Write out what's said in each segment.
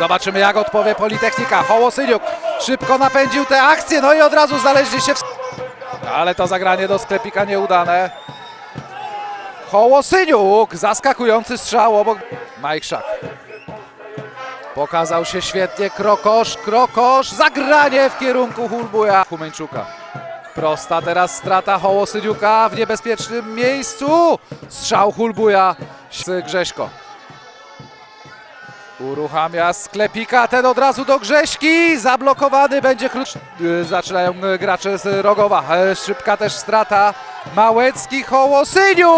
Zobaczymy jak odpowie Politechnika. Hołosyniuk szybko napędził tę akcję, no i od razu znaleźli się w... Ale to zagranie do sklepika nieudane. Hołosyniuk, zaskakujący strzał obok Majkszak. Pokazał się świetnie Krokosz, Krokosz, zagranie w kierunku Hulbuja. Humeńczuka. Prosta teraz strata Hołosyniuka w niebezpiecznym miejscu. Strzał Hulbuja z Grześko. Uruchamia sklepika, ten od razu do Grześki, zablokowany będzie krótszy. Yy, Zaczynają yy, gracze z Rogowa, E, szybka też strata. Małecki, Hołosyniuk.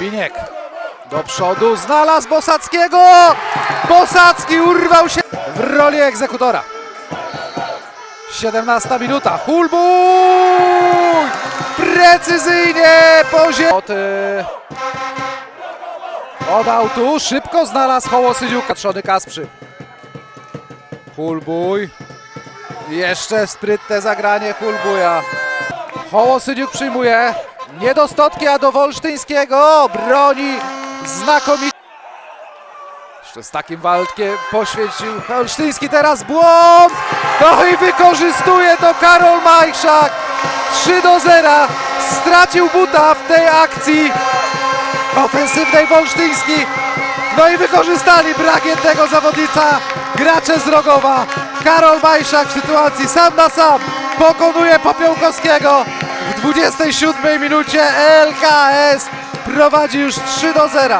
Biniek do przodu, znalazł Bosackiego. Bosacki urwał się w roli egzekutora. 17 minuta, Hulbuj! Precyzyjnie poziom... Od, od autu szybko znalazł Hołosyniuk. Patrzony Kasprzy. Hulbuj. Jeszcze sprytne zagranie Hulbuja. Hołosyniuk przyjmuje. Nie do Stotki, a do Wolsztyńskiego. Broni znakomicie. Jeszcze z takim walkiem poświęcił Olsztyński teraz błąd! No i wykorzystuje to Karol Majszak! 3 do 0! Stracił buta w tej akcji ofensywnej Wolsztyński. No i wykorzystali brak jednego zawodnika. Gracze z Rogowa. Karol Majszak w sytuacji sam na sam pokonuje Popiołkowskiego. W 27 minucie LKS prowadzi już 3 do 0.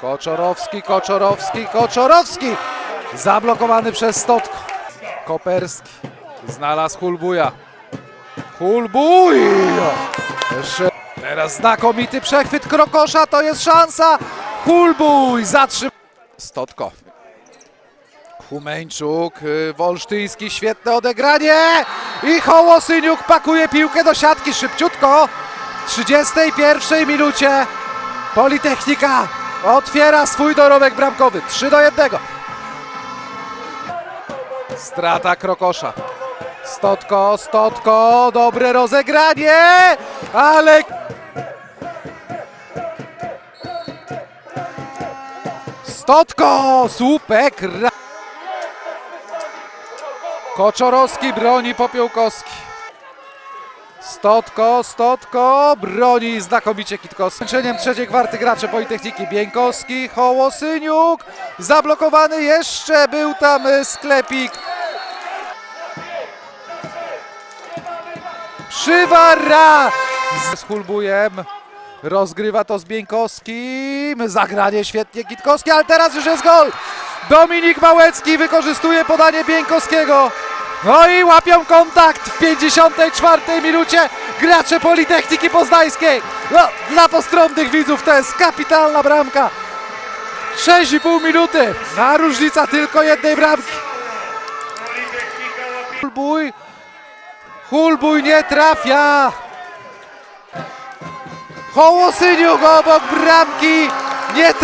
Koczorowski, Koczorowski, Koczorowski! Zablokowany przez Stotko. Koperski znalazł Hulbuja. Hulbuj! Jeszcze teraz znakomity przechwyt Krokosza, to jest szansa. Hulbuj zatrzym... Stotko. Humeńczuk, y, Wolsztyński, świetne odegranie i Hołosyniuk pakuje piłkę do siatki szybciutko. W 31 minucie Politechnika otwiera swój dorobek bramkowy. 3 do 1. Strata Krokosza. Stotko, Stotko, dobre rozegranie, ale... Stotko, słupek. ra- Koczorowski broni Popiołkowski. Stotko, Stotko, broni znakomicie Kitkowski. Skończeniem trzeciej kwarty gracze Politechniki Bieńkowski, Hołosyniuk, zablokowany jeszcze, był tam y, sklepik. Przywara z Hulbujem. Rozgrywa to z Bieńkowskim. Zagranie świetnie Kitkowski, ale teraz już jest gol. Dominik Małecki wykorzystuje podanie Bieńkowskiego. No i łapią kontakt w 54 minucie gracze Politechniki Poznańskiej. No, dla postronnych widzów to jest kapitalna bramka. 6,5 minuty, a różnica tylko jednej bramki. Hulbuj, Hulbuj nie trafia. Hołosyniuk obok bramki nie.